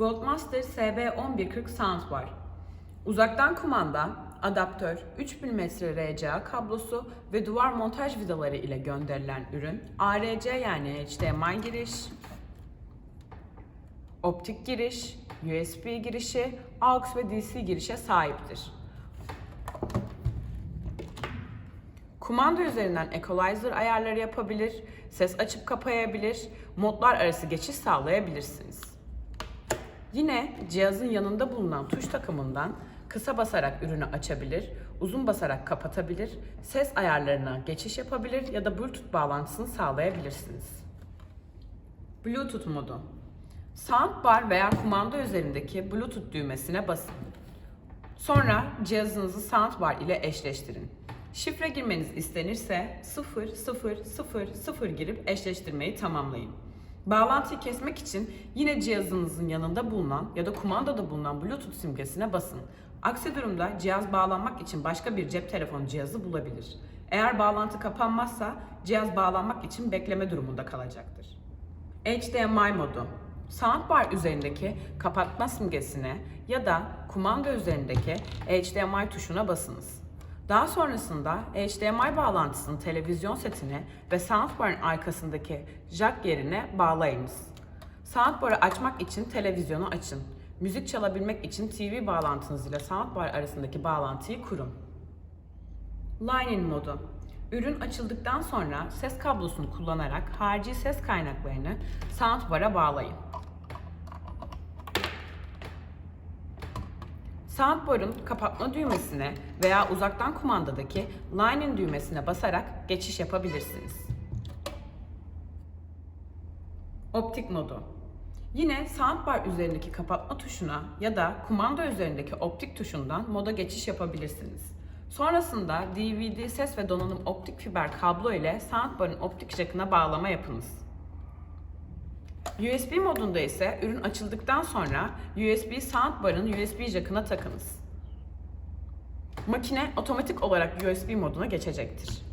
Goldmaster SB1140 Soundbar. Uzaktan kumanda, adaptör, 3 mm RCA kablosu ve duvar montaj vidaları ile gönderilen ürün ARC yani HDMI giriş, optik giriş, USB girişi, AUX ve DC girişe sahiptir. Kumanda üzerinden equalizer ayarları yapabilir, ses açıp kapayabilir, modlar arası geçiş sağlayabilirsiniz. Yine cihazın yanında bulunan tuş takımından kısa basarak ürünü açabilir, uzun basarak kapatabilir, ses ayarlarına geçiş yapabilir ya da Bluetooth bağlantısını sağlayabilirsiniz. Bluetooth modu. Soundbar veya kumanda üzerindeki Bluetooth düğmesine basın. Sonra cihazınızı soundbar ile eşleştirin. Şifre girmeniz istenirse 0000 girip eşleştirmeyi tamamlayın. Bağlantıyı kesmek için yine cihazınızın yanında bulunan ya da kumandada bulunan Bluetooth simgesine basın. Aksi durumda cihaz bağlanmak için başka bir cep telefonu cihazı bulabilir. Eğer bağlantı kapanmazsa cihaz bağlanmak için bekleme durumunda kalacaktır. HDMI modu. Soundbar üzerindeki kapatma simgesine ya da kumanda üzerindeki HDMI tuşuna basınız. Daha sonrasında HDMI bağlantısını televizyon setine ve soundbar'ın arkasındaki jack yerine bağlayınız. Soundbar'ı açmak için televizyonu açın. Müzik çalabilmek için TV bağlantınız ile soundbar arasındaki bağlantıyı kurun. Line-in modu. Ürün açıldıktan sonra ses kablosunu kullanarak harici ses kaynaklarını soundbar'a bağlayın. Soundbar'ın kapatma düğmesine veya uzaktan kumandadaki Line-in düğmesine basarak geçiş yapabilirsiniz. Optik modu. Yine soundbar üzerindeki kapatma tuşuna ya da kumanda üzerindeki optik tuşundan moda geçiş yapabilirsiniz. Sonrasında DVD ses ve donanım optik fiber kablo ile soundbar'ın optik jackına bağlama yapınız. USB modunda ise ürün açıldıktan sonra USB soundbar'ın USB jackına takınız. Makine otomatik olarak USB moduna geçecektir.